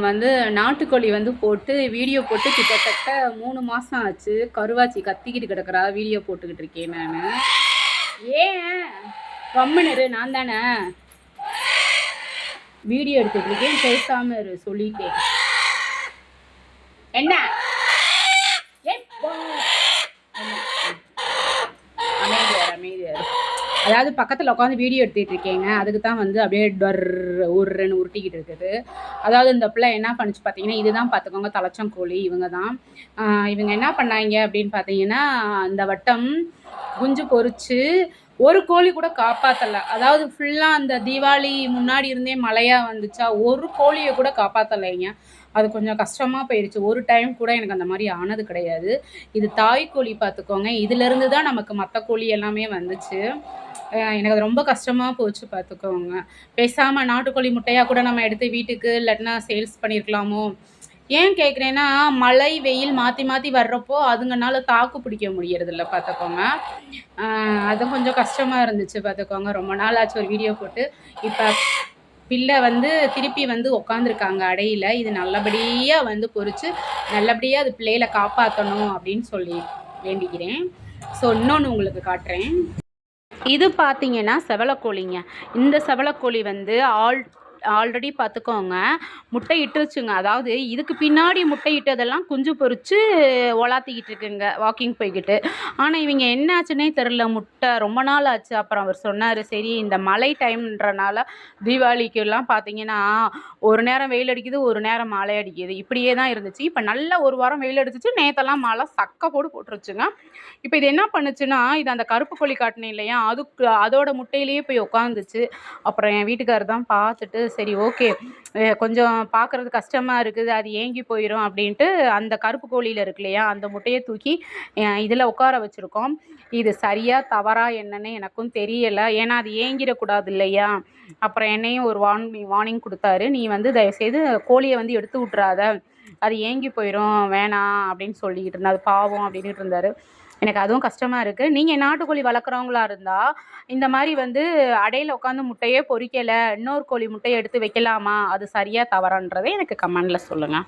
வந்து நாட்டுக்கோழி வந்து போட்டு வீடியோ போட்டு கிட்டத்தட்ட மூணு மாதம் ஆச்சு. கருவாச்சி கத்திக்கிட்டு கிடக்குறா. வீடியோ போட்டுக்கிட்டு இருக்கேன் நான். ஏன்? கம்முன்னு இரு நான் தானே? வீடியோ எடுத்துக்கிட்டு இருக்கேன். பேசாம இரு சொல்லிட்டேன். என்ன? அதாவது பக்கத்தில் உட்காந்து வீடியோ எடுத்துகிட்டு இருக்கேங்க. அதுக்கு தான் வந்து அப்படியே டர் உருன்னு உருட்டிக்கிட்டு இருக்குது. அதாவது இந்த பிள்ளை என்ன பண்ணுச்சு பார்த்தீங்கன்னா இதுதான் பார்த்துக்கோங்க தலைச்சங்கோழி இவங்க தான் இவங்க என்ன பண்ணாங்க அப்படின்னு பார்த்தீங்கன்னா இந்த வட்டம் குஞ்சு பொறிச்சு ஒரு கோழி கூட காப்பாற்றலை அதாவது ஃபுல்லாக அந்த தீபாவளி முன்னாடி இருந்தே மழையாக வந்துச்சா ஒரு கோழியை கூட காப்பாற்றலைங்க அது கொஞ்சம் கஷ்டமாக போயிடுச்சு ஒரு டைம் கூட எனக்கு அந்த மாதிரி ஆனது கிடையாது. இது தாய் கோழி பார்த்துக்கோங்க. இதுலேருந்து தான் நமக்கு மற்ற கோழி எல்லாமே வந்துச்சு. எனக்கு அது ரொம்ப கஷ்டமாக போச்சு பார்த்துக்கோங்க. பேசாமல் நாட்டுக்கோழி முட்டையாக கூட நம்ம எடுத்து வீட்டுக்கு இல்லாட்டினா சேல்ஸ் பண்ணியிருக்கலாமோ ஏன் கேட்குறேன்னா மழை வெயில் மாற்றி மாற்றி வர்றப்போ அதுங்கனால தாக்கு பிடிக்க முடியறதில்ல பார்த்துக்கோங்க. அது கொஞ்சம் கஷ்டமாக இருந்துச்சு பார்த்துக்கோங்க. ரொம்ப நாள் ஆச்சு ஒரு வீடியோ போட்டு. இப்போ பிள்ளை வந்து திருப்பி வந்து உக்காந்துருக்காங்க அடையில. இது நல்லபடியாக வந்து பொறிச்சு நல்லபடியாக அது பிள்ளையில காப்பாற்றணும் அப்படின்னு சொல்லி வேண்டிக்கிறேன். ஸோ இன்னொன்று உங்களுக்கு காட்டுறேன். இது பார்த்தீங்கன்னா செவலக்கோழிங்க இந்த செவலக்கோழி வந்து ஆல் ஆல்ரெடி பார்த்துக்கோங்க. முட்டை இட்டுருச்சுங்க. அதாவது இதுக்கு பின்னாடி முட்டை இட்டதெல்லாம் குஞ்சு பொறிச்சு ஒலாத்திக்கிட்டு இருக்குங்க வாக்கிங் போய்கிட்டு ஆனால் இவங்க என்னாச்சுன்னே தெரில முட்டை ரொம்ப நாள் ஆச்சு. அப்புறம் அவர் சொன்னார் சரி இந்த மழை டைம்ன்றனால தீபாவளிக்குலாம் பார்த்தீங்கன்னா ஒரு நேரம் வெயில் அடிக்குது ஒரு நேரம் மழை அடிக்குது. இப்படியே தான் இருந்துச்சு. இப்போ நல்ல ஒரு வாரம் வெயில் அடிச்சிச்சு. நேத்தெல்லாம் மழை சக்க போடு போட்டுருச்சுங்க. இப்போ இது என்ன பண்ணுச்சுன்னா இது அந்த கருப்பு கோழி காட்டினேன் இல்லையா? அதுக்கு அதோட முட்டையிலேயே போய் உட்காந்துச்சு அப்புறம் என் வீட்டுக்காரர் தான் பார்த்துட்டு சரி ஓகே. கொஞ்சம் பார்க்குறது கஷ்டமாக இருக்குது அது ஏங்கி போயிடும் அப்படின்ட்டு அந்த கருப்பு கோழியில் இருக்கு இல்லையா அந்த முட்டையை தூக்கி இதில் உட்கார வச்சுருக்கோம். இது சரியாக தவறா என்னன்னு எனக்கும் தெரியலை. ஏன்னா அது ஏங்கிடக்கூடாது இல்லையா? அப்புறம் என்னையும் ஒரு வார்னிங் வார்னிங் கொடுத்தாரு. நீ வந்து தயவுசெய்து கோழியை வந்து எடுத்து விட்றாத அது ஏங்கி போயிடும் வேணாம் அப்படின்னு சொல்லிக்கிட்டு இருந்தார் அது பாவம் அப்படின்ட்டு இருந்தார். எனக்கு அதுவும் கஷ்டமாக இருக்குது நீங்கள் நாட்டுக்கோழி வளர்க்குறவங்களா இருந்தால் இந்த மாதிரி வந்து அடையில் உட்காந்து முட்டையே பொறிக்கலை இன்னொரு கோழி முட்டையை எடுத்து வைக்கலாமா அது சரியாக தவறான்றதை எனக்கு கமெண்டில் சொல்லுங்கள்